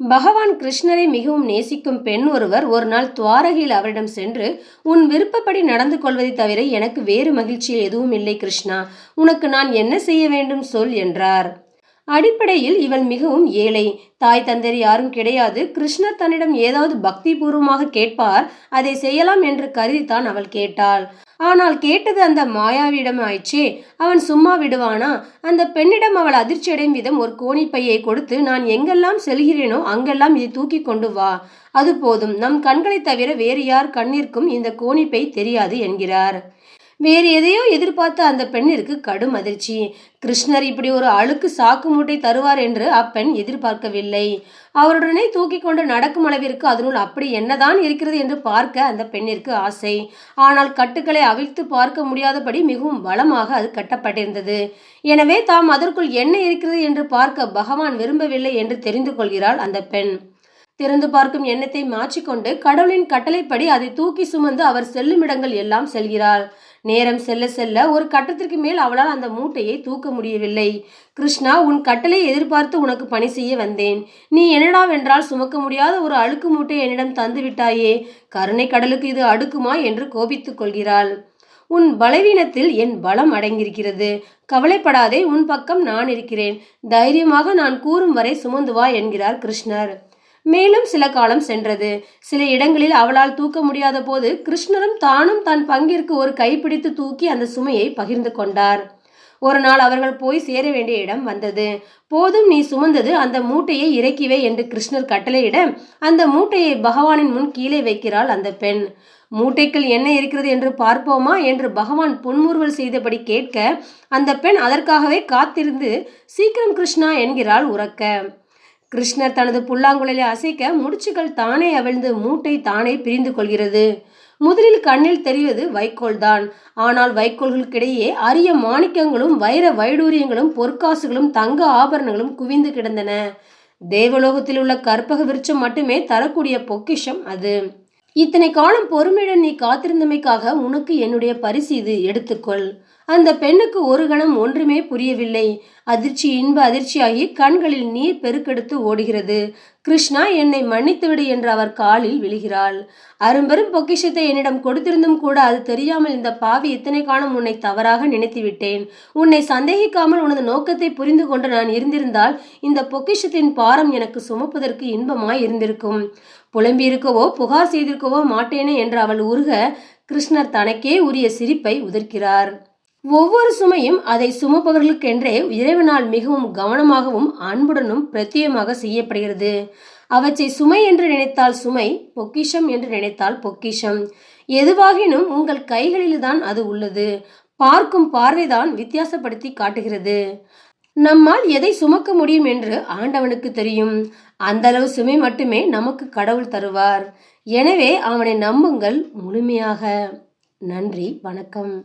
பகவான் கிருஷ்ணரை மிகவும் நேசிக்கும் பெண் ஒருவர் ஒரு நாள் துவாரகையில் அவரிடம் சென்று உன் விருப்பப்படி நடந்து கொள்வதை தவிர எனக்கு வேறு மகிழ்ச்சியில் எதுவும் இல்லை கிருஷ்ணா. உனக்கு நான் என்ன செய்ய வேண்டும் சொல் என்றார். அடிப்படையில் இவள் மிகவும் ஏழை. தாய் தந்தர் யாரும் கிடையாது. கிருஷ்ணர் தன்னிடம் ஏதாவது பக்தி பூர்வமாக கேட்பார். அதை செய்யலாம் என்று கருதித்தான் அவள் கேட்டாள். ஆனால் கேட்டது அந்த மாயாவிடம் ஆயிற்றே. அவன் சும்மா விடுவானா? அந்த பெண்ணிடம் அவள் அதிர்ச்சியடையும் விதம் ஒரு கோணிப்பையை கொடுத்து நான் எங்கெல்லாம் செல்கிறேனோ அங்கெல்லாம் இதை தூக்கி கொண்டு வா. அது போதும். நம் கண்களைத் தவிர வேறு யார் கண்ணிற்கும் இந்த கோணிப்பை தெரியாது என்கிறார். வேறு எதையோ எதிர்பார்த்த அந்த பெண்ணிற்கு கடும் அதிர்ச்சி. கிருஷ்ணர் இப்படி ஒரு அழுக்கு சாக்கு மூட்டை தருவார் என்று அப்பெண் எதிர்பார்க்கவில்லை. அவருடனே தூக்கி கொண்டு நடக்கும் அளவிற்கு அதனுள் அப்படி என்னதான் இருக்கிறது என்று பார்க்க அந்த பெண்ணிற்கு ஆசை. ஆனால் கட்டுக்களை அவிழ்த்து பார்க்க முடியாதபடி மிகவும் பலமாக அது கட்டப்பட்டிருந்தது. எனவே தாம் அதற்குள் என்ன இருக்கிறது என்று பார்க்க பகவான் விரும்பவில்லை என்று தெரிந்து கொள்கிறாள் அந்த பெண். திறந்து பார்க்கும் எண்ணத்தை மாற்றிக்கொண்டு கடவுளின் கட்டளைப்படி அதை தூக்கி சுமந்து அவர் செல்லும் இடங்கள் எல்லாம் செல்கிறாள். நேரம் செல்ல செல்ல ஒரு கட்டத்திற்கு மேல் அவளால் அந்த மூட்டையை தூக்க முடியவில்லை. கிருஷ்ணா உன் கட்டளை எதிர்பார்த்து உனக்கு பணி செய்ய வந்தேன். நீ என்னடாவென்றால் சுமக்க முடியாத ஒரு அழுக்கு மூட்டை என்னிடம் தந்து விட்டாயே? கருணை கடலுக்கு இது அடுக்குமா? என்று கோபித்துக் கொள்கிறாள். உன் பலவீனத்தில் என் பலம் அடங்கியிருக்கிறது. கவலைப்படாதே உன் பக்கம் நான் இருக்கிறேன். தைரியமாக நான் கூறும் வரை சுமந்து வா என்கிறார் கிருஷ்ணர். மேலும் சில காலம் சென்றது. சில இடங்களில் அவளால் தூக்க முடியாத போது கிருஷ்ணரும் தானும் தன் பங்கிற்கு ஒரு கைப்பிடித்து தூக்கி அந்த சுமையை பகிர்ந்து கொண்டார். ஒரு நாள் அவர்கள் போய் சேர வேண்டிய இடம் வந்தது. போதும் நீ சுமந்தது அந்த மூட்டையை இறக்கிவே என்று கிருஷ்ணர் கட்டளையிட அந்த மூட்டையை பகவானின் முன் கீழே வைக்கிறாள் அந்த பெண். மூட்டைக்குள் என்ன இருக்கிறது என்று பார்ப்போமா? என்று பகவான் புன்முறுவல் செய்தபடி கேட்க அந்த பெண் அதற்காகவே காத்திருந்து சீக்கிரம் கிருஷ்ணா என்கிறாள் உறக்க. கிருஷ்ணர் தனது புல்லாங்குழலை அசைக்க முடிச்சுகள் தானே அவிழ்ந்து மூட்டை தானே பிரிந்து கொள்கிறது. முதலில் கண்ணில் தெரிவது வைக்கோல்தான். ஆனால் வைக்கோல்களுக்கிடையே அரிய மாணிக்கங்களும் வைர வைடூரியங்களும் பொற்காசுகளும் தங்க ஆபரணங்களும் குவிந்து கிடந்தன. தேவலோகத்தில் உள்ள கற்பக விருட்சம் மட்டுமே தரக்கூடிய பொக்கிஷம் அது. இத்தனை காலம் பொறுமையுடன் நீ காத்திருந்தமைக்காக உனக்கு என்னுடைய பரிசு இது. எடுத்துக்கொள். அந்த பெண்ணுக்கு ஒரு கணம் ஒன்றுமே புரியவில்லை. அதிர்ச்சி இன்ப அதிர்ச்சியாகி கண்களில் நீர் பெருக்கெடுத்து ஓடுகிறது. கிருஷ்ணா என்னை மன்னித்துவிடு என்று அவர் காலில் விழுகிறாள். அரும்பெரும் பொக்கிஷத்தை என்னிடம் கொடுத்திருந்தும் கூட அது தெரியாமல் இந்த பாவி இத்தனை காலம் உன்னை தவறாக நினைத்து விட்டேன். உன்னை சந்தேகிக்காமல் உனது நோக்கத்தை புரிந்து கொண்டு நான் இருந்திருந்தால் இந்த பொக்கிஷத்தின் பாரம் எனக்கு சுமப்பதற்கு இன்பமாய் இருந்திருக்கும். புலம்பியிருக்கவோ புகார் செய்திருக்கவோ மாட்டேனே என்று அவள் உருக கிருஷ்ணர் தனக்கே உரிய சிரிப்பை உதிர்க்கிறார். ஒவ்வொரு சுமையும் அதை சுமப்பவர்களுக்கென்றே இறைவனால் மிகவும் கவனமாகவும் அன்புடனும் பிரத்தியமாக செய்யப்படுகிறது. அவற்றை சுமை என்று நினைத்தால் சுமை பொக்கிஷம் என்று நினைத்தால் பொக்கிஷம். எதுவாகினும் உங்கள் கைகளில்தான் அது உள்ளது. பார்க்கும் பார்வைதான் வித்தியாசப்படுத்தி காட்டுகிறது. நம்மால் எதை சுமக்க முடியும் என்று ஆண்டவனுக்கு தெரியும். அந்த அளவு சுமை மட்டுமே நமக்கு கடவுள் தருவார். எனவே அவனை நம்புங்கள் முழுமையாக. நன்றி வணக்கம்.